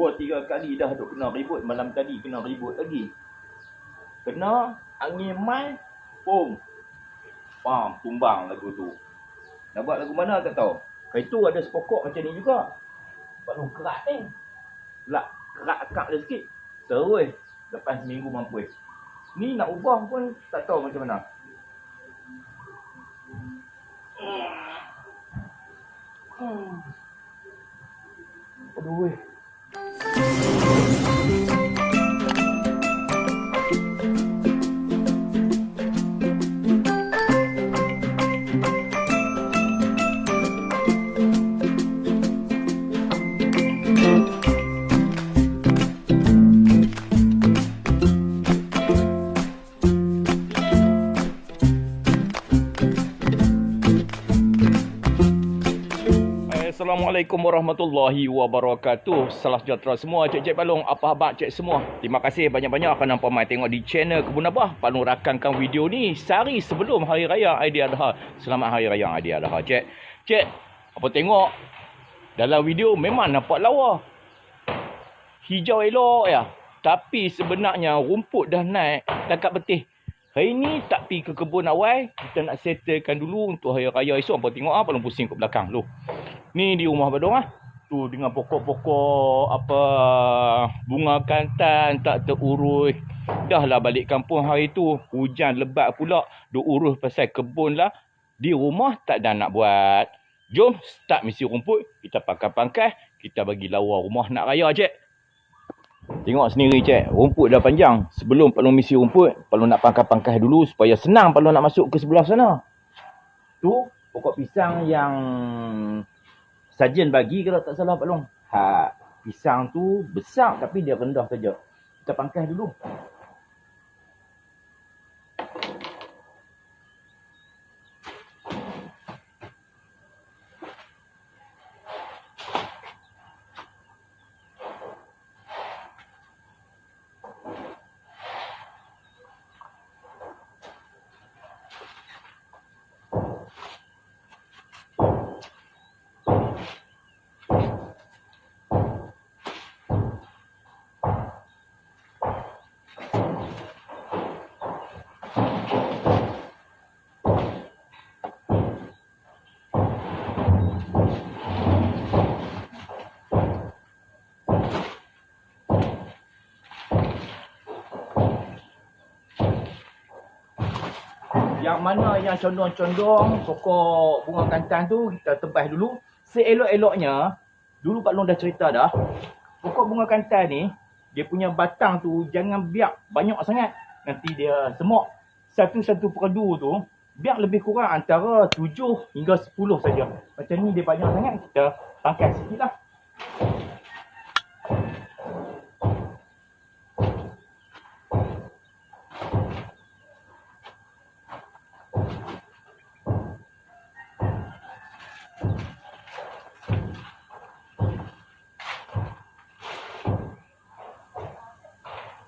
Dua tiga kali dah duk kena ribut malam tadi kena ribut lagi. Kena angin mai pum. Pam tumbang lagu tu. Nak buat lagu mana tak tahu. Kai tu ada sepokok macam ni juga. Buat lu kerak ni. Lak kerak akak dia sikit. Terus lepas seminggu mampu. Ni nak ubah pun tak tahu macam mana. Hmm. Aduh weh. Assalamualaikum warahmatullahi wabarakatuh. Salam sejahtera semua cik-cik balong, apa khabar cik semua? Terima kasih banyak-banyak kerana pamai tengok di channel Kebun Abah. Palung rakamkan video ni sehari sebelum Hari Raya Aidiladha. Selamat Hari Raya Aidiladha cik. Cik, apa tengok dalam video memang nampak lawa. Hijau elok ya. Tapi sebenarnya rumput dah naik dekat betih. Hari ni tak pi ke kebun awal. Kita nak settlekan dulu untuk hari raya esok. Apa tengok ah, paling pusing kat belakang lu. Ni di rumah Badong ah. Tu dengan pokok-pokok apa bunga kantan tak terurus. Dah lah balik kampung hari tu. Hujan lebat pula. Duk urus pasal kebun lah. Di rumah tak ada nak buat. Jom start misi rumput. Kita pangkas-pangkas. Kita bagi lawa rumah nak raya cik. Tengok sendiri cik. Rumput dah panjang. Sebelum Pak Long misi rumput. Pak Long nak pangkas-pangkas dulu. Supaya senang Pak Long nak masuk ke sebelah sana. Tu pokok pisang yang Sajen bagi kalau tak salah Pak Long. Ha, pisang tu besar tapi dia rendah saja. Kita pangkas dulu. Yang mana yang condong-condong pokok bunga kantan tu kita tebas dulu. Seelok-eloknya, dulu Pak Long dah cerita dah. Pokok bunga kantan ni, dia punya batang tu jangan biar banyak sangat. Nanti dia semok. Satu-satu perdu tu, biar lebih kurang antara 7 hingga 10 saja. Macam ni dia banyak sangat, kita pangkas sikit lah.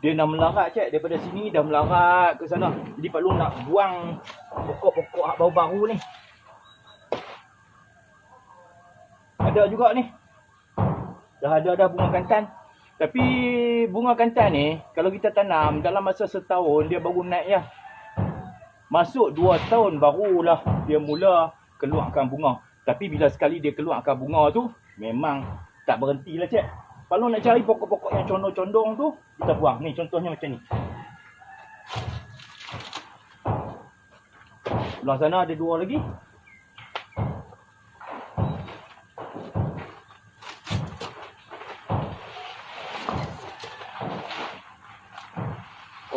Dia dah melarat cik daripada sini dah melarat ke sana. Jadi Pak Long nak buang pokok-pokok hak baru-baru ni. Ada juga ni. Dah ada dah bunga kantan. Tapi bunga kantan ni kalau kita tanam dalam masa setahun dia baru naik ya. Masuk dua tahun barulah dia mula keluarkan bunga. Tapi bila sekali dia keluarkan bunga tu memang tak berhentilah cik. Kalau nak cari pokok-pokok yang condong-condong tu, kita buang. Ni contohnya macam ni. Belah sana ada dua lagi.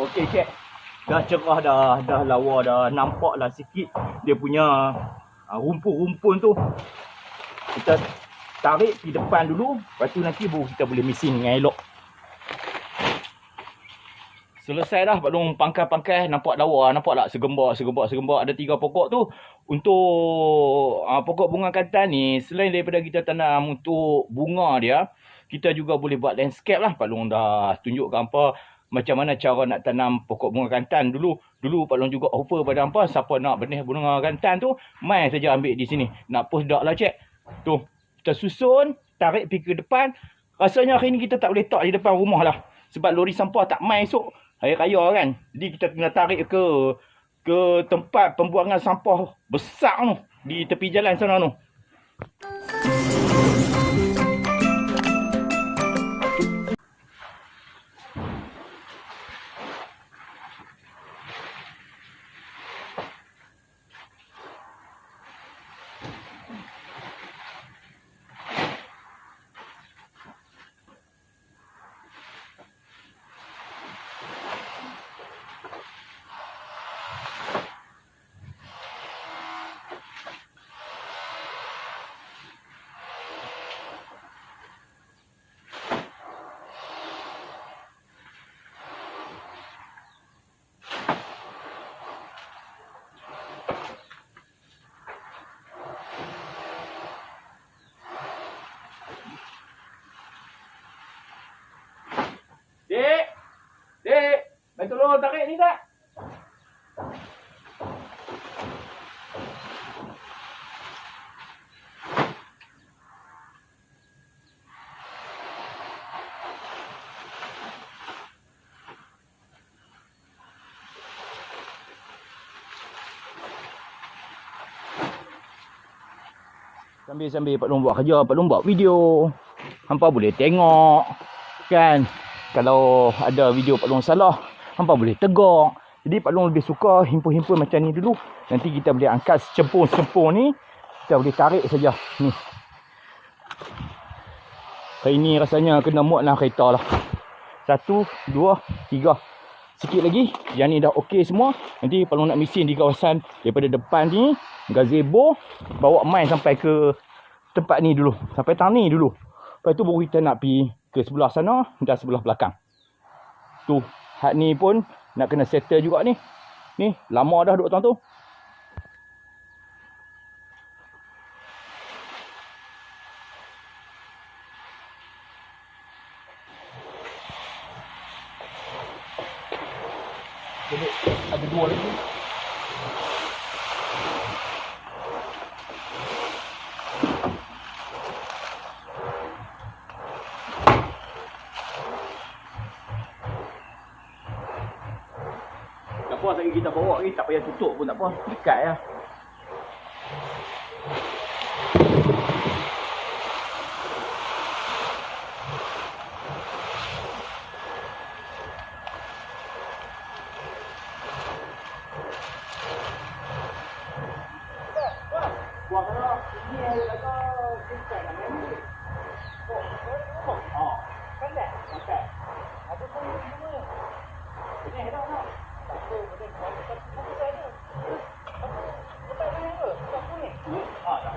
Okey, cik. Dah cerah dah, dah lawa dah. Nampaklah sikit dia punya uh, rumpun-rumpun tu. Kita tarik di depan dulu. Lepas tu nanti baru kita boleh mesin dengan elok. Selesai dah. Pak Long pangkai-pangkai nampak lawa. Nampak tak? Segembak segembak segembak. Ada tiga pokok tu. Untuk uh, pokok bunga kantan ni selain daripada kita tanam untuk bunga dia kita juga boleh buat landscape lah. Pak Long dah tunjuk apa macam mana cara nak tanam pokok bunga kantan dulu. Dulu Pak Long juga offer pada hampa siapa nak benih bunga kantan tu mai saja ambil di sini. Nak post dak lah cek tu kita susun tarik pergi ke depan Rasanya hari ni kita tak boleh tak di depan rumah lah. Sebab lori sampah tak mai esok. Hari raya kan. Jadi kita kena tarik ke ke tempat pembuangan sampah besar tu. Di tepi jalan sana tu. Tolong tarik ni tak? Sambil-sambil Pak Long buat kerja, Pak Long buat video. Hampa boleh tengok. Kan? Kalau ada video Pak Long salah, hampa boleh tegur. Jadi Pak Long lebih suka himpun-himpun macam ni dulu. Nanti kita boleh angkat secempur-secempur ni. Kita boleh tarik saja. Ni. Hari ni rasanya kena muat lah kereta lah. Satu, dua, tiga. Sikit lagi. Yang ni dah okey semua. Nanti Pak Long nak mesin di kawasan daripada depan ni. Gazebo. Bawa main sampai ke tempat ni dulu. Sampai tang ni dulu. Lepas tu baru kita nak pergi ke sebelah sana dan sebelah belakang. Tu, hak ni pun nak kena settle juga ni. Ni, lama dah duduk tahun tu. Jadi, ada dua lagi. Tak apa lagi kita bawa ni tak payah tutup pun tak apa. Dekat ya. Buang lah. Ini ada dekat nak main. Oh, oh. Kan dah? Makan. Ada pun semua. Ini ada tak? Ah, tak.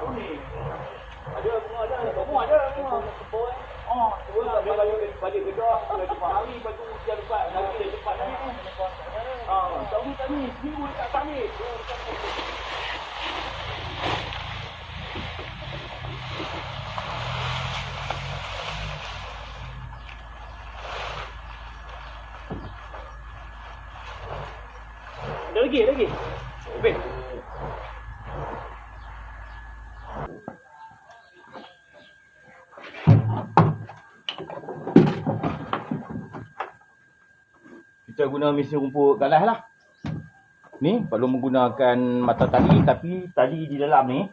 Oh, lah dia. Ah, tak ni ni, kami. Ada lagi. Obek. Kita guna mesin rumput galas lah. Ni perlu menggunakan mata tali tapi tali di dalam ni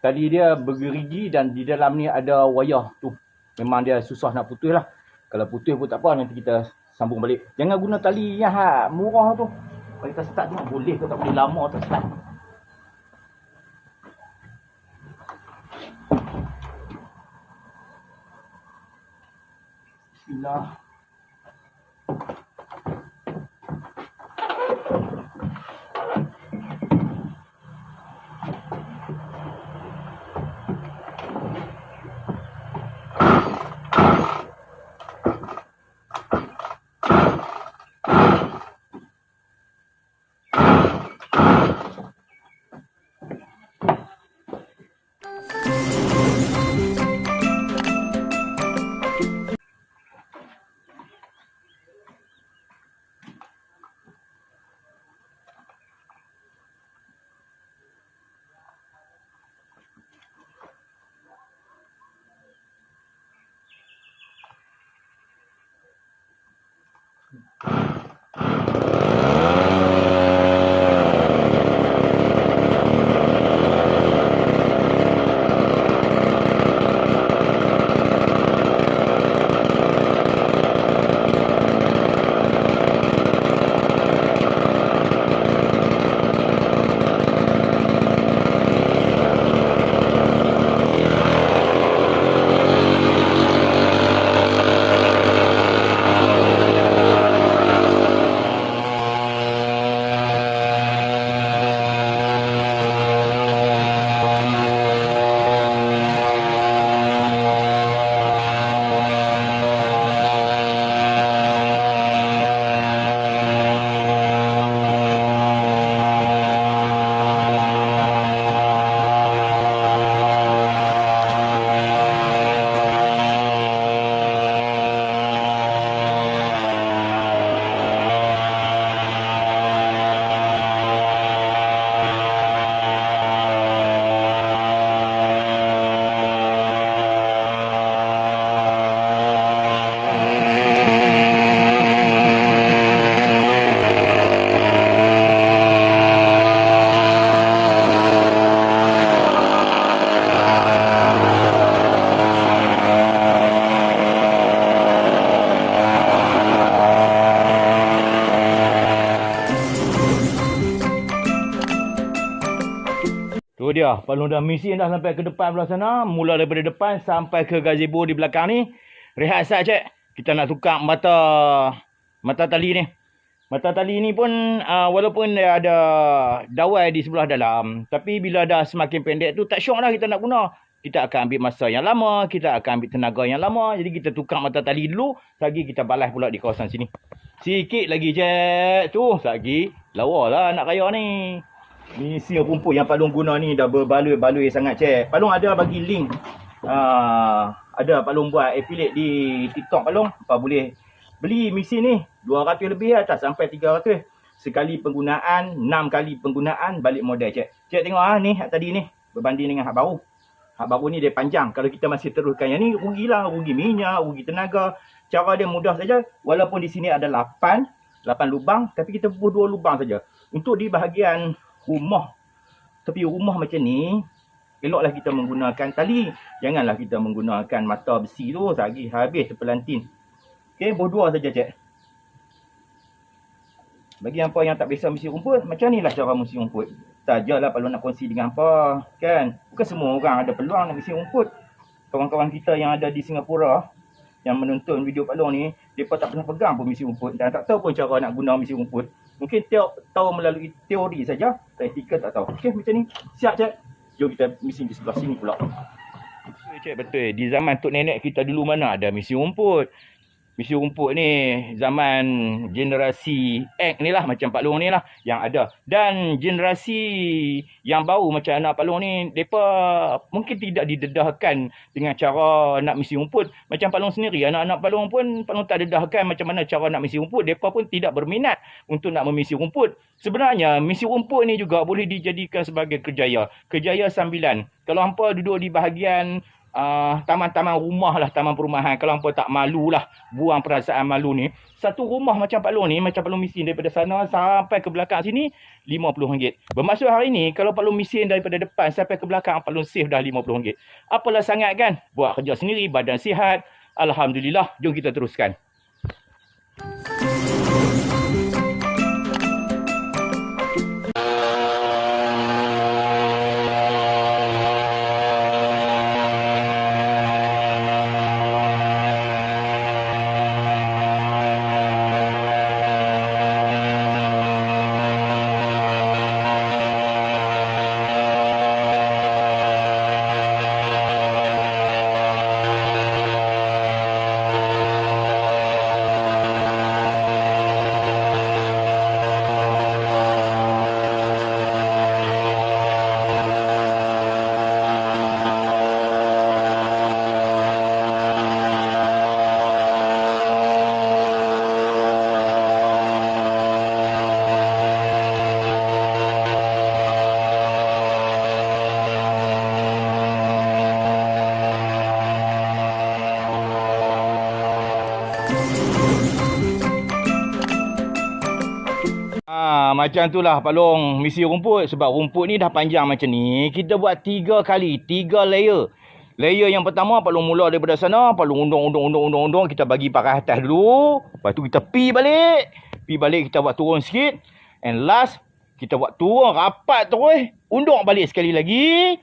tali dia bergerigi dan di dalam ni ada wayar tu. Memang dia susah nak putus lah. Kalau putus pun tak apa nanti kita sambung balik. Jangan guna tali yang ha, murah tu. Kalau kita start tengok boleh ke tak boleh lama tu start. Bismillah. Palung dah misi dah sampai ke depan belah sana. Mula daripada depan sampai ke gazebo di belakang ni. Rehat sat cik. Kita nak tukar mata mata tali ni. Mata tali ni pun uh, walaupun dia ada dawai di sebelah dalam. Tapi bila dah semakin pendek tu tak syok dah kita nak guna. Kita akan ambil masa yang lama. Kita akan ambil tenaga yang lama. Jadi kita tukar mata tali dulu. Lagi kita balas pula di kawasan sini. Sikit lagi cik. Tu lagi. Lawa lah nak kaya ni. Ni mesin rumput yang Palung guna ni dah berbaloi-baloi sangat cik. Palung ada bagi link. Uh, ada Palung buat affiliate di TikTok Palung. Apa boleh beli mesin ni. 200 lebih atas sampai 300. Sekali penggunaan, 6 kali penggunaan balik model cik. Cik tengok ah ni tadi ni. Berbanding dengan hak baru. Hak baru ni dia panjang. Kalau kita masih teruskan yang ni, rugilah. Rugi minyak, rugi tenaga. Cara dia mudah saja. Walaupun di sini ada 8. 8 lubang. Tapi kita bubuh 2 lubang saja. Untuk di bahagian rumah. Tapi rumah macam ni, eloklah kita menggunakan tali. Janganlah kita menggunakan mata besi tu. Sehari habis terpelantin. Okey, berdua saja cik. Bagi apa yang tak biasa misi rumput, macam ni lah cara misi rumput. Sajalah kalau nak kongsi dengan apa, kan? Bukan semua orang ada peluang nak misi rumput. Kawan-kawan kita yang ada di Singapura, yang menonton video Palung ni, mereka tak pernah pegang pun misi rumput dan tak tahu pun cara nak guna misi rumput. Mungkin teo, tahu melalui teori saja, praktikal tak tahu. Okey, macam ni. Siap, Cik? Jom kita misi di sebelah sini pula. Betul. Betul. Di zaman Tok Nenek kita dulu mana ada misi rumput. Misi rumput ni zaman generasi X ni lah macam Pak Long ni lah yang ada. Dan generasi yang baru macam anak Pak Long ni, mereka mungkin tidak didedahkan dengan cara nak misi rumput. Macam Pak Long sendiri, anak-anak Pak Long pun Pak Long tak dedahkan macam mana cara nak misi rumput. Mereka pun tidak berminat untuk nak memisi rumput. Sebenarnya misi rumput ni juga boleh dijadikan sebagai kerjaya. Kerjaya sambilan. Kalau hampa duduk di bahagian uh, taman-taman rumah lah, taman perumahan. Kalau hampa tak malu lah, buang perasaan malu ni. Satu rumah macam Pak Long ni, macam Pak Long Misin daripada sana sampai ke belakang sini, RM50. Bermaksud hari ni, kalau Pak Long Misin daripada depan sampai ke belakang, Pak Long save dah RM50. Apalah sangat kan? Buat kerja sendiri, badan sihat. Alhamdulillah, jom kita teruskan. Macam tu lah Pak Long misi rumput. Sebab rumput ni dah panjang macam ni. Kita buat tiga kali. Tiga layer. Layer yang pertama Pak Long mula daripada sana. Pak Long undung, undung, undung, undung, undung. Kita bagi pakai atas dulu. Lepas tu kita pi balik. Pi balik kita buat turun sikit. And last. Kita buat turun rapat terus. Undung balik sekali lagi.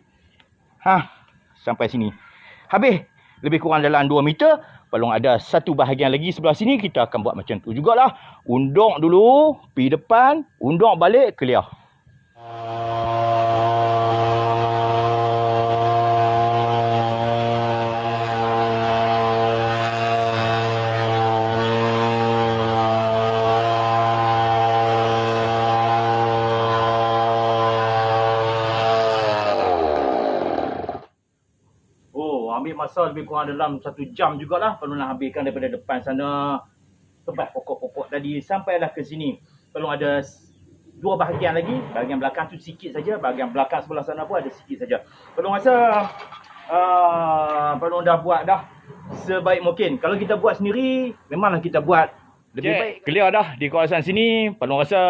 Ha, sampai sini. Habis. Lebih kurang dalam 2 meter. Kalau ada satu bahagian lagi sebelah sini, kita akan buat macam tu jugalah. Unduk dulu, pergi depan, unduk balik, clear. Oh, ambil masa lebih kurang dalam satu jam jugalah kalau nak habiskan daripada depan sana tebas pokok-pokok tadi sampailah ke sini. Kalau ada dua bahagian lagi, bahagian belakang tu sikit saja, bahagian belakang sebelah sana pun ada sikit saja. Kalau rasa uh, kalau dah buat dah sebaik mungkin. Kalau kita buat sendiri, memanglah kita buat lebih Cik, baik. Clear dah di kawasan sini. Palung rasa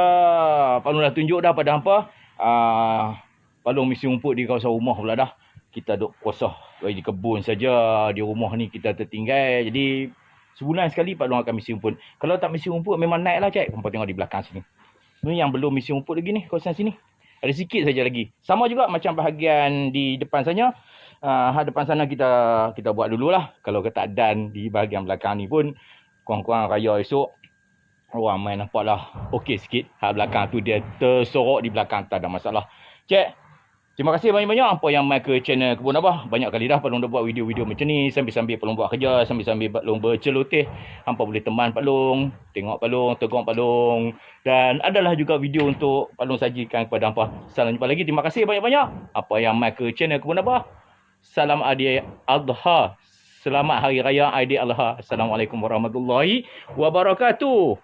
Palung dah tunjuk dah pada hampa. Uh, Palung misi rumput di kawasan rumah pula dah. Kita duk kosong di kebun saja. Di rumah ni kita tertinggal. Jadi sebulan sekali Palung akan misi rumput. Kalau tak misi rumput memang naik lah cik. Hampa tengok di belakang sini. Ni yang belum misi rumput lagi ni kawasan sini. Ada sikit saja lagi. Sama juga macam bahagian di depan sana. Uh, depan sana kita kita buat dululah. Kalau kata dan di bahagian belakang ni pun kurang-kurang raya esok orang main nampak lah okey sikit. Hak belakang tu dia tersorok di belakang tak ada masalah. Cik, terima kasih banyak-banyak apa yang main ke channel Kebun Abah. Banyak kali dah Pak Long dah buat video-video macam ni. Sambil-sambil Pak Long buat kerja. Sambil-sambil Pak Long berceloteh. Hampa boleh teman Pak Long. Tengok Pak Long. Tegur Pak Long. Dan adalah juga video untuk Pak Long sajikan kepada hampa. Salam jumpa lagi. Terima kasih banyak-banyak. Apa yang main ke channel Kebun Abah. Salam Adi Adha. Selamat Hari Raya Aidil Adha. Assalamualaikum warahmatullahi wabarakatuh.